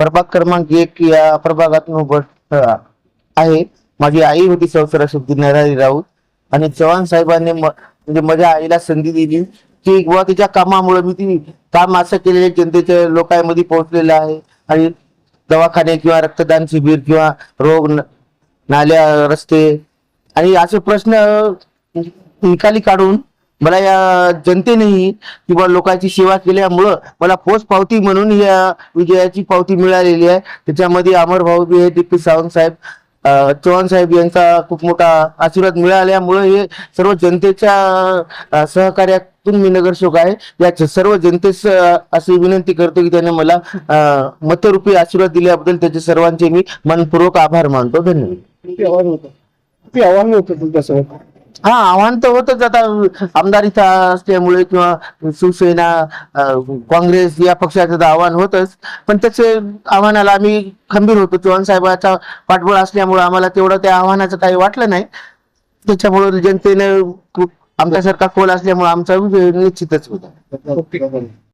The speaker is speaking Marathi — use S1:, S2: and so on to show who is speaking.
S1: प्रभाग क्रमांक एक या प्रभागात उभं आहे. माझी आई होती संसारा शुद्धी नरहरी राऊत. आणि चव्हाण साहेबांनी म्हणजे माझ्या आईला संधी दिली की किंवा तिच्या कामामुळे मी ती काम असं केलेले जनतेच्या लोकांमध्ये पोहोचलेलं आहे. आणि दवाखाने किंवा रक्तदान शिबिर किंवा रोग नाल्या रस्ते. आणि असे प्रश्न निकाली काढून मला या जनतेनेही किंवा लोकांची सेवा केल्यामुळं मला पोच पावती म्हणून या विजयाची पावती मिळालेली आहे. त्याच्यामध्ये अमर भाऊ बी आहे दीपी सावंत साहेब चौहान चव्हाण साहेब यांचा खूप मोठा आशीर्वाद मिळाल्यामुळे हे सर्व जनतेच्या सहकार्यातून मी नगरसेवक आहे. या सर्व जनतेस अशी विनंती करतो की त्याने मला मतरूपी आशीर्वाद दिल्याबद्दल त्याचे सर्वांचे मी मनपूर्वक आभार मानतो. धन्यवाद.
S2: आवाज आव्हान होतं. आव्हान होतं
S1: हा आव्हान तर होतच. आता आमदारीचा असल्यामुळे किंवा शिवसेना काँग्रेस या पक्षाचं तर आव्हान होतच. पण त्याचे आव्हानाला आम्ही खंबीर होतो. चव्हाण साहेबाचा पाठबळ असल्यामुळे आम्हाला तेवढं त्या आव्हानाचं काही वाटलं नाही. त्याच्यामुळे जनतेने आमच्यासारखा खोल असल्यामुळे आमचा निश्चितच होता.